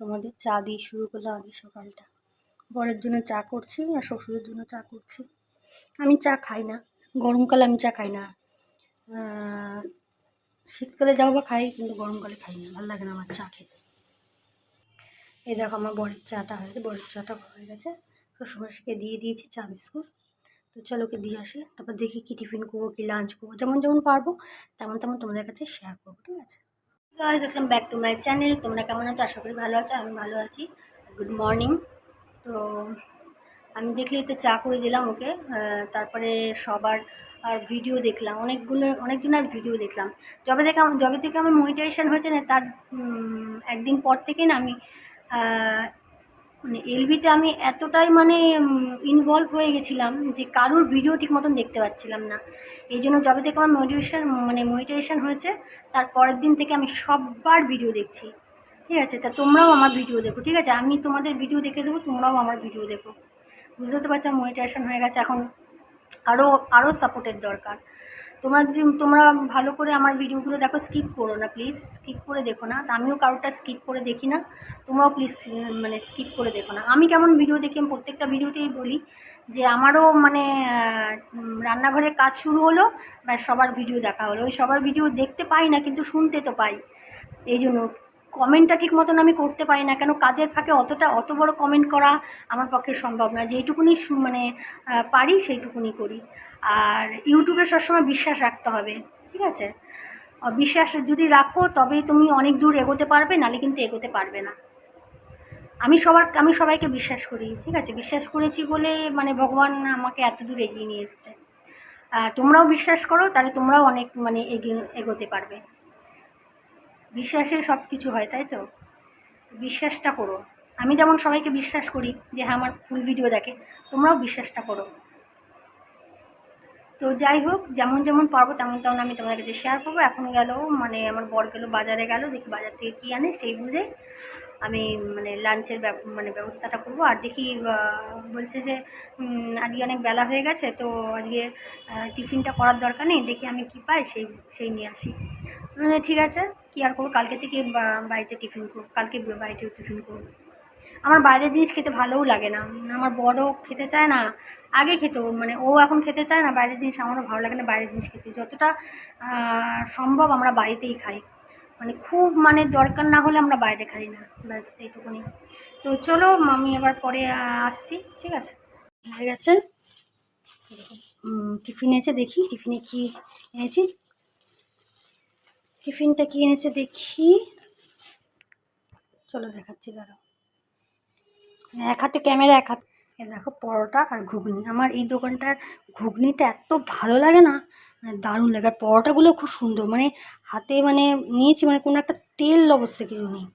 তোমাদের চা দিয়ে শুরু করলাম আগে সকালটা। বরের জন্য চা করছি আর শ্বশুরের জন্য চা করছি। আমি চা খাই না। গরমকালে আমি চা খাই না। শীতকালে যাও বা খাই, কিন্তু গরমকালে খাই না। ভালো লাগে না আমার চা খেতে। এই দেখো আমার বরের চাটা হয়ে গেছে। বরের চাটা হয়ে গেছে। শ্বশুরমশাইকে দিয়ে দিয়েছি চা, বিস্কুট। তো চলো ওকে দিয়ে আসি। তারপর দেখি কী টিফিন করব, কি লাঞ্চ করব। যেমন যেমন পারব, তেমন তেমন তোমাদের কাছে শেয়ার করব, ঠিক আছে? Guys welcome back to my channel তোমরা কেমন আছো? আশা করি ভালো আছো, আমি ভালো আছি। গুড মর্নিং তো আমি দেখলেই তো চা করে দিলাম ওকে। তারপরে সবার আর ভিডিও দেখলাম। অনেকগুলো, অনেকজনের ভিডিও দেখলাম। যবে থেকে আমার যবে থেকে আমার মোটিভেশন হয়েছে না, তার একদিন পর থেকে না আমি মানে এলবিতে আমি এতটাই মানে ইনভলভ হয়ে গেছিলাম যে কারোর ভিডিও ঠিক মতন দেখতে পাচ্ছিলাম না। এই জন্য যবে থেকে আমার মোটিভেশন মানে মোটিভেশন হয়েছে, তার পরের দিন থেকে আমি সববার ভিডিও দেখছি। ঠিক আছে? তা তোমরাও আমার ভিডিও দেখো, ঠিক আছে? আমি তোমাদের ভিডিও দেখে দেবো, তোমরাও আমার ভিডিও দেখো। বুঝতে পারছ মোটিভেশন হয়ে গেছে। এখন আরও আরও সাপোর্টের দরকার। তোমরা যদি, তোমরা ভালো করে আমার ভিডিওগুলো দেখো স্কিপ করো না প্লিজ স্কিপ করে দেখো না। আমিও কারোরটা স্কিপ করে দেখি না, তোমরাও প্লিজ মানে স্কিপ করে দেখো না। আমি কেমন ভিডিও দেখি, আমি প্রত্যেকটা ভিডিওতেই বলি যে আমারও মানে রান্নাঘরে কাজ শুরু হলো বা সবার ভিডিও দেখা হলো। ওই সবার ভিডিও দেখতে পাই না, কিন্তু শুনতে তো পাই। এই জন্য কমেন্টটা ঠিক মতন আমি করতে পারি না, কেন কাজের ফাঁকে অতটা অত বড় কমেন্ট করা আমার পক্ষে সম্ভব না যেইটুকুনি মানে পারি সেইটুকুনি করি। আর ইউটিউবে সবসময় বিশ্বাস রাখতে হবে, ঠিক আছে? বিশ্বাস যদি রাখো, তবেই তুমি অনেক দূর এগোতে পারবে নাহলে কিন্তু এগোতে পারবে না। আমি সবার, আমি সবাইকে বিশ্বাস করি, ঠিক আছে? বিশ্বাস করেছি বলে মানে ভগবান আমাকে এত দূর এগিয়ে নিয়ে এসছে। তোমরাও বিশ্বাস করো, তাহলে তোমরাও অনেক মানে এগিয়ে, এগোতে পারবে। বিশ্বাসে সব কিছু হয়, তাই তো? বিশ্বাসটা করো। আমি যেমন সবাইকে বিশ্বাস করি যে হ্যাঁ আমার ফুল ভিডিও দেখে, তোমরাও বিশ্বাসটা করো। তো যাই হোক, যেমন যেমন পারব তেমন তেমন আমি তোমাদের কাছে শেয়ার করব। এখন গেল মানে আমার বর গেল বাজারে গেল, দেখি বাজার থেকে কী আনে, সেই বুঝে আমি মানে লাঞ্চের মানে ব্যবস্থাটা করব। আর দেখি বলছে যে আজকে অনেক বেলা হয়ে গেছে, তো আজকে টিফিনটা করার দরকার নেই, দেখি আমি কি পাই, সেই সেই নিয়ে আসি। ঠিক আছে। কী আর করব? কালকে থেকে বাড়িতে টিফিন করব। কালকে বাড়িতে টিফিন করব। আমার বাইরের জিনিস খেতে ভালোও লাগে না। আমার বড় খেতে চায় না, আগে খেত। মানে ও এখন খেতে চায় না, বাইরের জিনিস আমারও ভালো লাগে না বাইরের জিনিস খেতে। যতটা সম্ভব আমরা বাড়িতেই খাই। মানে খুব মানে দরকার না হলে আমরা বাইরে খাই না। ব্যাস, এইটুকুনি। তো চলো, আমি এবার পরে আসছি। ঠিক আছে? হয়ে গেছে? টিফিন এনেছে, দেখি টিফিনে কি এনেছি। টিফিনটা কি এনেছে দেখি। চলো দেখাচ্ছি, দাঁড়াও। এক হাতে ক্যামেরা, এক হাতে দেখো পরোটা আর ঘুগনি। আমার এই দোকানটার ঘুগনিটা এত ভালো লাগে না মানে দারুণ লাগে। আর পরোটাগুলো খুব সুন্দর মানে হাতে মানে নিয়েছি মানে কোনো একটা তেল অবস্থা কিছু নেই।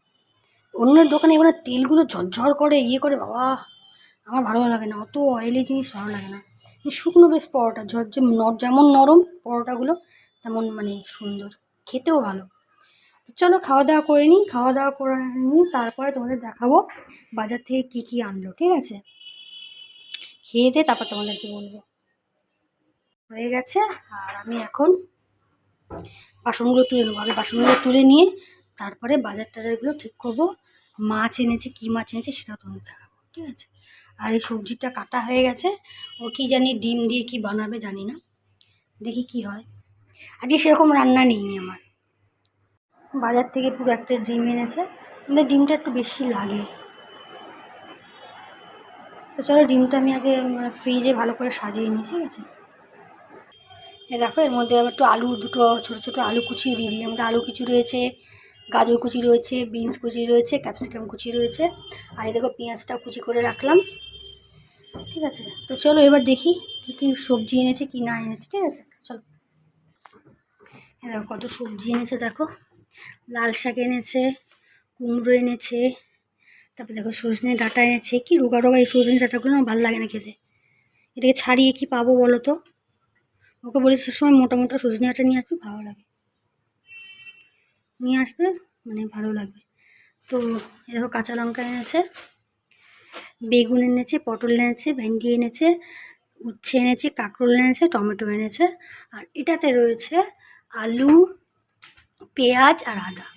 অন্যের দোকানে এখানে তেলগুলো ঝরঝর করে ইয়ে করে, বাবা। আমার ভালো লাগে না, অত অয়েলি জিনিস ভালো লাগে না। শুকনো বেশ পরোটা ঝরঝে ন- যেমন নরম পরোটাগুলো, তেমন মানে সুন্দর। খেতেও ভালো। তো চলো খাওয়া দাওয়া করে নিই খাওয়া দাওয়া করে নিই তারপরে তোমাদের দেখাবো বাজার থেকে কী কী আনলো, ঠিক আছে? খেয়ে দিয়ে তারপর তোমাদেরকে বলব। হয়ে গেছে, আর আমি এখন বাসনগুলো তুলে নেব। আগে বাসনগুলো তুলে নিয়ে তারপরে বাজার টাজারগুলো ঠিক করব। মাছ এনেছে, কী মাছ এনেছে সেটা তোমাদের দেখাবো, ঠিক আছে? আর এই সবজিটা কাটা হয়ে গেছে, ও কি জানি ডিম দিয়ে কি বানাবে জানি না। দেখি কি হয়। আজকে সেরকম রান্না নেই আমার। বাজার থেকে পুরো একটা ডিম এনেছে, কিন্তু ডিমটা একটু বেশি লাগে। তো চলো ডিমটা আমি আগে ফ্রিজে ভালো করে সাজিয়ে নিই, ঠিক আছে? দেখো, এর মধ্যে আবার একটু আলু, দুটো ছোটো ছোটো আলু কুচিয়ে দিয়ে দিই। আমাদের আলু কুচি রয়েছে, গাজর কুচি রয়েছে, বিনস কুচি রয়েছে, ক্যাপসিকাম কুচি রয়েছে। আর এই দেখো পেঁয়াজটা কুচি করে রাখলাম। ঠিক আছে? তো চলো এবার দেখি কী কী সবজি এনেছে, কি না এনেছে, ঠিক আছে? চলো এ দেখো কত সবজি এনেছে, দেখো। লাল শাক এনেছে, কুমড়ো এনেছে, তারপর দেখো সজনে ডাঁটা এনেছে। কি রোগা রোগা এই সজনে ডাঁটাগুলো আমার ভালো লাগে না খেতে। এটাকে ছাড়িয়ে কি পাবো বলো তো? ওকে বলি বলেছি সবসময় মোটা মোটা সজনে ডাঁটা নিয়ে আসবে, ভালো লাগে। নিয়ে আসবে মানে ভালো লাগবে। তো এ দেখো কাঁচা লঙ্কা এনেছে, বেগুন এনেছে, পটল এনেছে, ভেন্ডি এনেছে, উচ্ছে এনেছে, কাঁকরোল এনেছে, টমেটো এনেছে। আর এটাতে রয়েছে আলু, পেঁয়াজ আর আদা।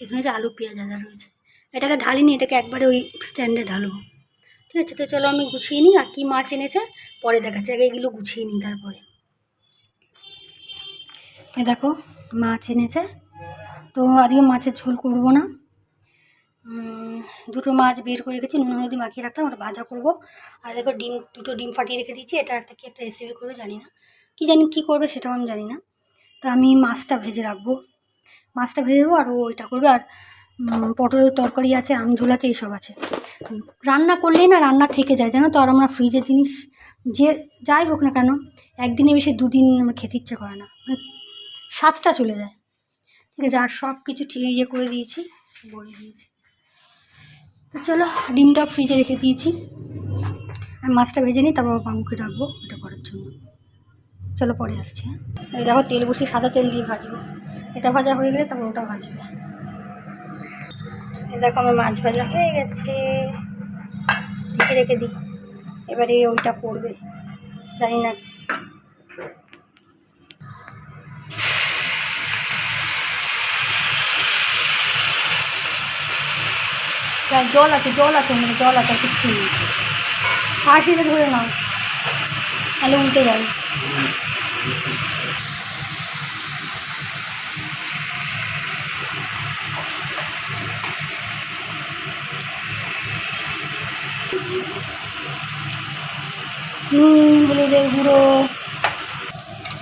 এখানে হচ্ছে আলু, পেঁয়াজ, আদা রয়েছে। এটাকে ঢালিনি, এটাকে একবারে ওই স্ট্যান্ডে ঢালবো। ঠিক আছে? তো চলো আমি গুছিয়ে নিই, আর কী মাছ এনেছে পরে দেখাচ্ছি। আগে এগুলো গুছিয়ে নিই তারপরে। এ দেখো, মাছ এনেছে। তো আজকে মাছের ঝোল করব না। দুটো মাছ বের করে রেখেছি, নুন, হলদি মাখিয়ে রাখলাম, ওটা ভাজা করব। আর দেখো ডিম, দুটো ডিম ফাটিয়ে রেখে দিয়েছি। এটা একটা কি একটা রেসিপি করবে জানি না। কী জানি কী করবে সেটাও আমি জানি না। তো আমি মাছটা ভেজে রাখব। মাছটা ভেজে দেবো আর ওইটা করবে আর পটলের তরকারি আছে, আম ঝোল আছে, এইসব আছে। রান্না করলেই না রান্না থেকে যায়, জানো তো? আর আমরা ফ্রিজের জিনিস যে যাই হোক না কেন, একদিনে বেশি দুদিন আমার খেতে ইচ্ছে করে না। মানে স্বাদটা চলে যায়। ঠিক আছে, আর সব কিছু ঠিক ইয়ে করে দিয়েছি, বলে দিয়েছি। তো চলো, ডিমটা ফ্রিজে রেখে দিয়েছি। আমি মাছটা ভেজে নিই, তারপর বাবুকে রাখব এটা করার জন্য। চলো পরে আসছি হ্যাঁ। দেখো তেল বসিয়ে সাদা তেল দিয়ে ভাজবো। এটা ভাজা হয়ে গেলে তারপর ওটা ভাজবে। দেখো আমার মাছ ভাজা হয়ে গেছে। রেখে রেখে দিই। এবারে ওইটা পড়বে। জানি না। জল আছে জল আছে মানে জল আছে কিচ্ছু নেই। ধরে নাও। তাহলে উল্টে যাবে। হলুদের গুঁড়ো।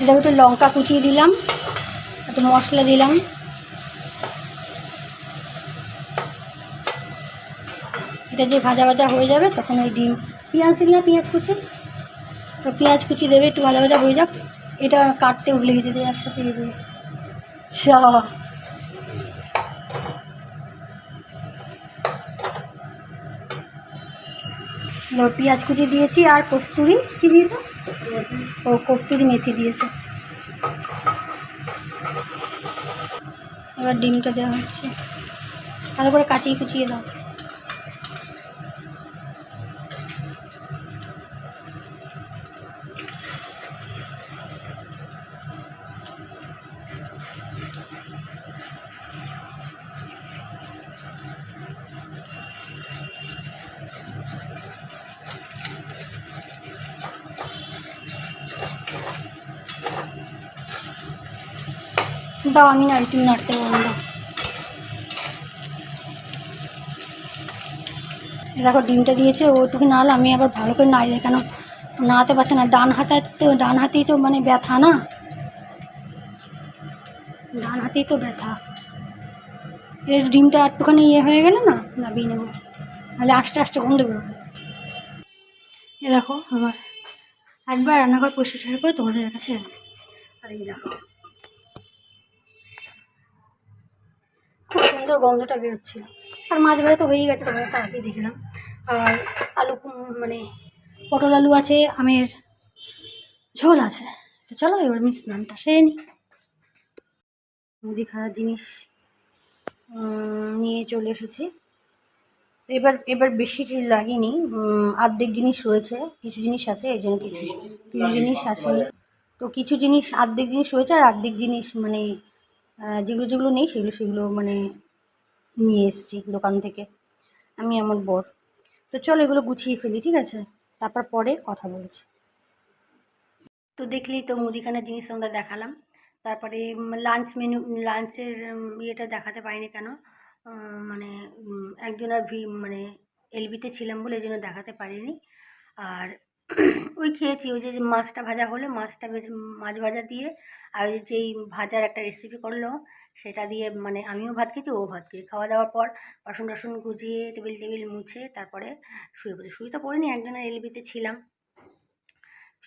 এটা একটু লঙ্কা কুচিয়ে দিলাম, একটু মশলা দিলাম। এটা যে ভাজা ভাজা হয়ে যাবে, তখন ওই ডিম, পেঁয়াজ দিল না পেঁয়াজ কুচি। তো পেঁয়াজ কুচি দেবে, একটু ভাজা ভাজা হয়ে যাক। এটা কাটতে উঠলে গেছে দিয়ে একসাথে দিয়ে দিয়েছে। পেঁয়াজ কুচি দিয়েছি আর কস্তুরি, কি দিয়েছে? ও, কস্তুরি মেথি দিয়েছে। এবার ডিমটা দেওয়া হচ্ছে। ভালো করে কাটিয়ে কুচিয়ে দাও। নাড়ি তুমি নাড়তে পারব না। দেখো, ডিমটা দিয়েছে ওটুকু নাড়লে, আমি আবার ভালো করে নাড়ি কেন নাড়াতে পারছে না। ডান হাতে তো ডান হাতেই তো মানে ব্যথা না? ডান হাতেই তো ব্যথা। এর ডিমটা একটুখানি ইয়ে হয়ে গেলে না, নাবিয়ে নেব। তাহলে আস্তে আস্তে গন্ধ বেরোবে। এ দেখো, আমার একবার রান্নাঘর পরিষ্কার করে তোমাদের কাছে আর এই দেখো। সুন্দর গন্ধটা বেরোচ্ছিল। আর মাছ তো হয়েই গেছে তোমাদের তো আগেই দেখলাম। আর আলু মানে পটল আলু আছে, আমের ঝোল আছে। তো চলো এবার আমি স্নানটা সেরে নিই। মুদি খাওয়ার জিনিস নিয়ে চলে এসেছি। এবার এবার বেশি লাগেনি। আর্ধেক জিনিস রয়েছে, কিছু জিনিস আছে, এই জন্য কিছু কিছু জিনিস আছে। তো কিছু জিনিস, আর্ধেক জিনিস রয়েছে, আর আর্ধেক জিনিস মানে যেগুলো যেগুলো নেই, সেগুলো সেগুলো মানে নিয়ে এসেছি দোকান থেকে। আমি আমার বর। তো চলো এগুলো গুছিয়ে ফেলি, ঠিক আছে? তারপর পরে কথা বলছি। তো দেখলেই তো মুদিখানার জিনিস আমরা দেখালাম। তারপরে লাঞ্চ মেনু লাঞ্চের ইয়েটা দেখাতে পারিনি কেন? মানে একজনের ভি মানে এলবিতে ছিলাম বলে এই জন্য দেখাতে পারিনি। আর ওই খেয়েছি, ওই যে মাছটা ভাজা হলো, মাছটা মাছ ভাজা দিয়ে, আর ওই যেই ভাজার একটা রেসিপি করল সেটা দিয়ে মানে আমিও ভাত খেয়েছি, ও ভাত খেয়েছি খাওয়া দাওয়ার পর বাসন টাসন গুজিয়ে টেবিল টেবিল মুছে তারপরে শুয়ে পড়ি শুয়ে তো পড়িনি, একজনের এলবিতে ছিলাম।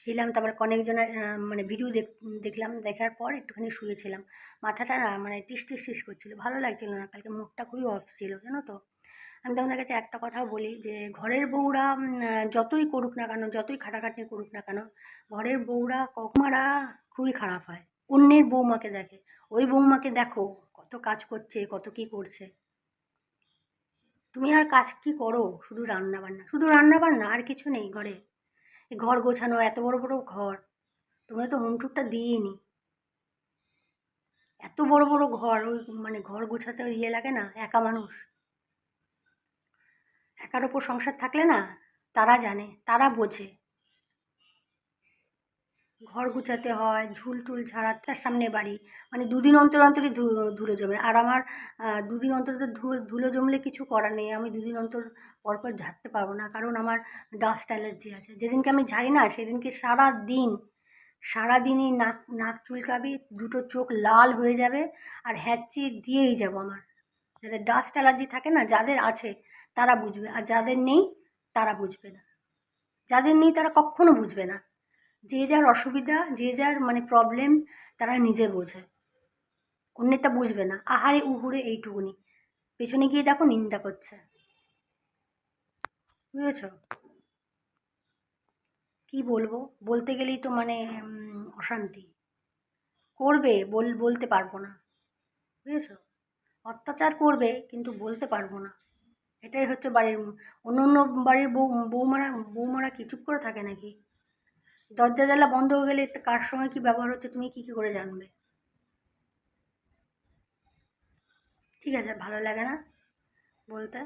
ছিলাম, তারপর অনেকজনের মানে ভিডিও দেখ, দেখলাম, দেখার পর একটুখানি শুয়েছিলাম। মাথাটা না মানে টিস টিস টিস করছিল, ভালো লাগছিল না, কালকে মুখটা খুবই অফ ছিল, জানো তো। আমি তোমাদের কাছে একটা কথাও বলি যে, ঘরের বউরা যতই করুক না কেন, যতই খাটাখাটনি করুক না কেন, ঘরের বউরা ককমারা খুবই খারাপ হয়। অন্যের বৌমাকে দেখে। ওই বৌমাকে দেখো কত কাজ করছে, কত কি করছে। তুমি আর কাজ কি করো? শুধু রান্না বান্না শুধু রান্না বান্না আর কিছু নেই ঘরে। ঘর গোছানো, এত বড় বড় ঘর। তোমাদের তো হোম টুরটা দিইনি। এত বড় বড় ঘর, ওই মানে ঘর গোছাতে ইয়ে লাগে না, একা মানুষ। একার ওপর সংসার থাকলে না, তারা জানে, তারা বোঝে। ঘর গুছাতে হয়, ঝুল টুল ঝাড়া, তার সামনে বাড়ি। মানে দুদিন অন্তর অন্তরই ধুলো জমে। আর আমার দুদিন অন্তর ধু- ধুলো জমলে কিছু করার নেই। আমি দুদিন অন্তর পরপর ঝাড়তে পারব না। কারণ আমার ডাস্ট অ্যালার্জি আছে। যেদিনকে আমি ঝাড়ি না, সেদিনকে সারা দিন সারা দিনই নাক নাক চুলকাবে, দুটো চোখ লাল হয়ে যাবে আর হ্যাচি দিয়েই যাব আমার। যাদের ডাস্ট অ্যালার্জি থাকে না, যাদের আছে, তারা বুঝবে। আর যাদের নেই, তারা বুঝবে না। যাদের নেই, তারা কখনো বুঝবে না। যে যার অসুবিধা, যে যার মানে প্রবলেম তারা নিজে বোঝে। অন্যেরটা বুঝবে না। আহারে, উহুরে এইটুকুনি। পেছনে গিয়ে দেখো নিন্দা করছে। বুঝেছ? কি বলব? বলতে গেলেই তো মানে অশান্তি। করবে, বল, বলতে পারব না। বুঝেছ? অত্যাচার করবে, কিন্তু বলতে পারব না। এটাই হচ্ছে বাড়ির অন্য অন্য বাড়ির বউ বৌমারা বৌমারা কি, চুপ করে থাকে নাকি? দরজা জানলা বন্ধ হয়ে গেলে কার সময় কী ব্যবহার হচ্ছে, তুমি কী কী করে জানবে? ঠিক আছে, ভালো লাগে না বলতে?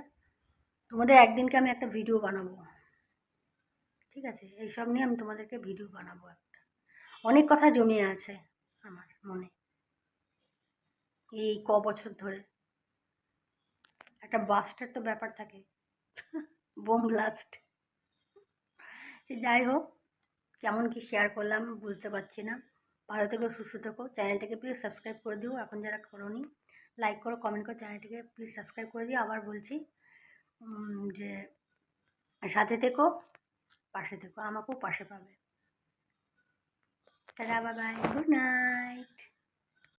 তোমাদের একদিনকে আমি একটা ভিডিও বানাবো। ঠিক আছে, এইসব নিয়ে আমি তোমাদেরকে ভিডিও বানাবো একটা। অনেক কথা জমে আছে আমার মনে। এই ক বছর ধরে। একটা বাস্টের তো ব্যাপার থাকে। বোম ব্লাস্ট সে যাই হোক কেমন কি শেয়ার করলাম বুঝতে পারছি না। ভালো থেকো, সুস্থ থেকো। চ্যানেলটাকে প্লিজ সাবস্ক্রাইব করে দিও। এখন যারা করোনি লাইক করো কমেন্ট করো চ্যানেলটিকে প্লিজ সাবস্ক্রাইব করে দিও। আবার বলছি যে সাথে থেকো, পাশে থেকো। আমাকেও পাশে পাবে। তারা বাবাই বাই গুড নাইট